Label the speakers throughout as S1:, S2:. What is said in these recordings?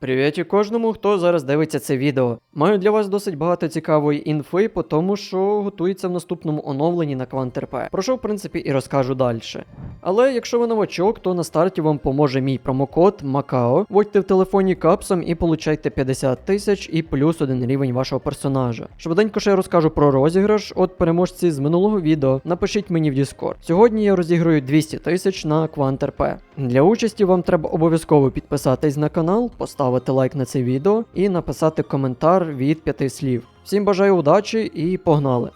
S1: Привіт і кожному, хто зараз дивиться це відео. Маю для вас досить багато цікавої інфи, по тому що готується в наступному оновленні на QuantRP. Про що, в принципі, і розкажу далі. Але якщо ви новачок, то на старті вам поможе мій промокод Макао. Вводьте в телефоні капсом і получайте 50 тисяч і плюс один рівень вашого персонажа. Швиденько ще розкажу про розіграш от переможці з минулого відео. Напишіть мені в Discord. Сьогодні я розіграю 200 тисяч на QuantRP. Для участі вам треба обов'язково підписатись на канал, поставити лайк на це відео і написати коментар від п'яти слів. Всім бажаю удачі і погнали!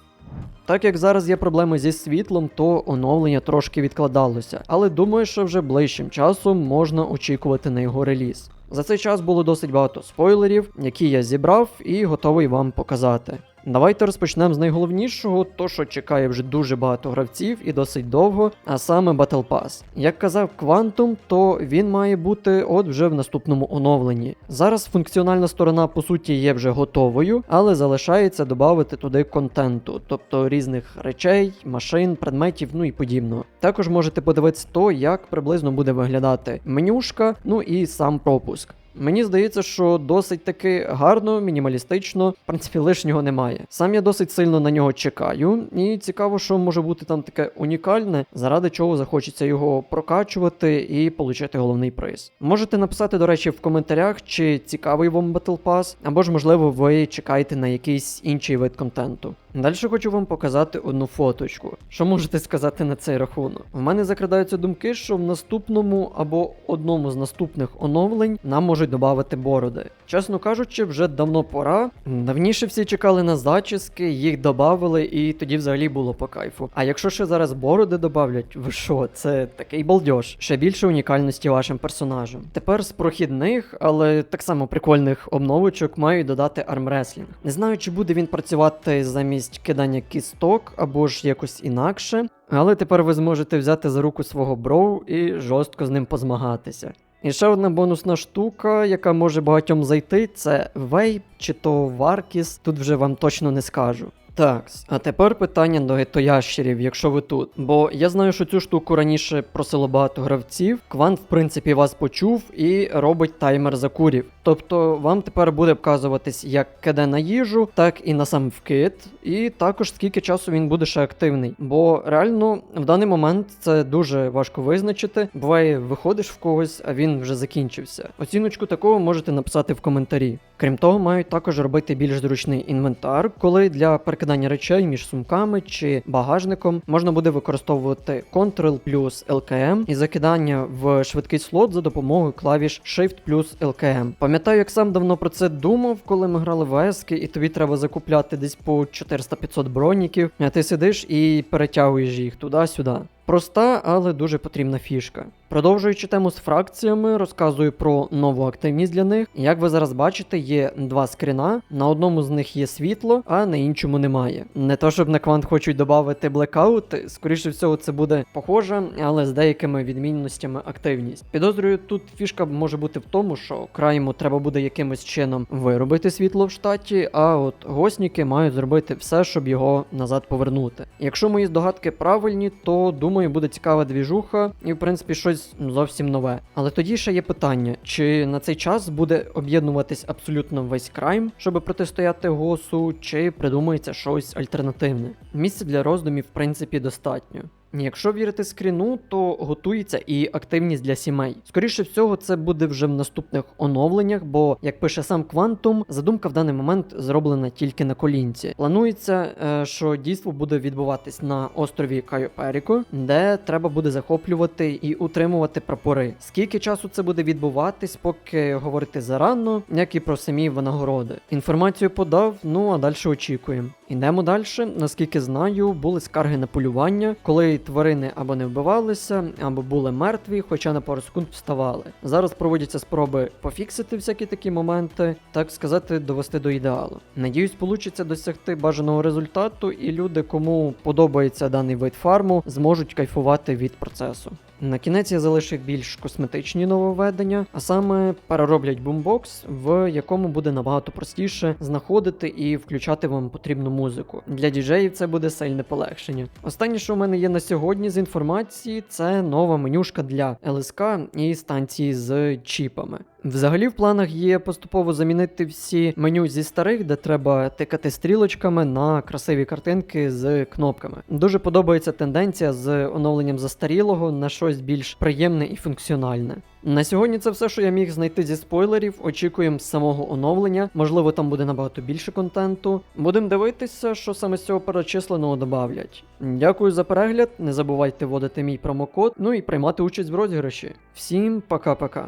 S1: Так як зараз є проблеми зі світлом, то оновлення трошки відкладалося, але думаю, що вже ближчим часом можна очікувати на його реліз. За цей час було досить багато спойлерів, які я зібрав і готовий вам показати. Давайте розпочнемо з найголовнішого, то що чекає вже дуже багато гравців і досить довго, а саме Battle Pass. Як казав Quantum, то він має бути от вже в наступному оновленні. Зараз функціональна сторона по суті є вже готовою, але залишається додати туди контенту, тобто різних речей, машин, предметів, ну і подібного. Також можете подивитися то, як приблизно буде виглядати менюшка, ну і сам пропуск. Мені здається, що досить таки гарно, мінімалістично, в принципі, лишнього немає. Сам я досить сильно на нього чекаю, і цікаво, що може бути там таке унікальне, заради чого захочеться його прокачувати і отримати головний приз. Можете написати, до речі, в коментарях, чи цікавий вам Battle Pass, або ж, можливо, ви чекаєте на якийсь інший вид контенту. Далі хочу вам показати одну фоточку. Що можете сказати на цей рахунок? В мене закрадаються думки, що в наступному або одному з наступних оновлень нам можуть додати бороди. Чесно кажучи, вже давно пора. Давніше всі чекали на зачіски, їх додавали, і тоді взагалі було по кайфу. А якщо ще зараз бороди додавлять, ви що, це такий балдеж. Ще більше унікальності вашим персонажам. Тепер з прохідних, але так само прикольних обновочок мають додати армреслінг. Не знаю, чи буде він працювати замість кидання кісток або ж якось інакше. Але тепер ви зможете взяти за руку свого броу і жорстко з ним позмагатися. І ще одна бонусна штука, яка може багатьом зайти, це вейп чи то варкіс. Тут вже вам точно не скажу. Так, а тепер питання до гетоящерів, якщо ви тут. Бо я знаю, що цю штуку раніше просило багато гравців. Квант, в принципі, вас почув і робить таймер закурів. Тобто вам тепер буде вказуватись як киде на їжу, так і на сам вкид, і також скільки часу він буде ще активний. Бо реально в даний момент це дуже важко визначити. Буває, виходиш в когось, а він вже закінчився. Оціночку такого можете написати в коментарі. Крім того, мають також робити більш зручний інвентар, коли для перекидання речей між сумками чи багажником можна буде використовувати Ctrl плюс LKM і закидання в швидкий слот за допомогою клавіш Shift плюс LKM. Пам'ятаю, як сам давно про це думав, коли ми грали в Ески, і тобі треба закупляти десь по 400-500 броніків, а ти сидиш і перетягуєш їх туди-сюди. Проста, але дуже потрібна фішка. Продовжуючи тему з фракціями, розказую про нову активність для них. Як ви зараз бачите, є два скріна. На одному з них є світло, а на іншому немає. Не то, щоб на квант хочуть додати блекаут, скоріше всього, це буде похоже, але з деякими відмінностями активність. Підозрюю, тут фішка може бути в тому, що крайму треба буде якимось чином виробити світло в штаті, а от госніки мають зробити все, щоб його назад повернути. Якщо мої здогадки правильні, то думаю, буде цікава двіжуха, і в принципі щось зовсім нове. Але тоді ще є питання: чи на цей час буде об'єднуватись абсолютно весь крайм, щоб протистояти госу, чи придумається щось альтернативне? Місця для роздумів, в принципі, достатньо. Якщо вірити скріну, то готується і активність для сімей. Скоріше всього, це буде вже в наступних оновленнях, бо, як пише сам Quantum, задумка в даний момент зроблена тільки на колінці. Планується, е, що дійство буде відбуватись на острові Кайо Періко, де треба буде захоплювати і утримувати прапори. Скільки часу це буде відбуватись, поки говорити зарано, як і про самі винагороди. Інформацію подав, ну а далі очікуємо. Ідемо далі. Наскільки знаю, були скарги на полювання, коли тварини або не вбивалися, або були мертві, хоча на пару секунд вставали. Зараз проводяться спроби пофіксити всякі такі моменти, так сказати, довести до ідеалу. Надіюсь, получиться досягти бажаного результату, і люди, кому подобається даний вид фарму, зможуть кайфувати від процесу. На кінець я залишив більш косметичні нововведення, а саме перероблять бумбокс, в якому буде набагато простіше знаходити і включати вам потрібну музику. Для діджеїв це буде сильне полегшення. Останнє, що у мене є на сьогодні з інформації, це нова менюшка для ЛСК і станції з чіпами. Взагалі в планах є поступово замінити всі меню зі старих, де треба тикати стрілочками на красиві картинки з кнопками. Дуже подобається тенденція з оновленням застарілого на щось більш приємне і функціональне. На сьогодні це все, що я міг знайти зі спойлерів. Очікуємо самого оновлення. Можливо, там буде набагато більше контенту. Будемо дивитися, що саме з цього перечисленого додавлять. Дякую за перегляд. Не забувайте вводити мій промокод, ну і приймати участь в розіграші. Всім пока-пока.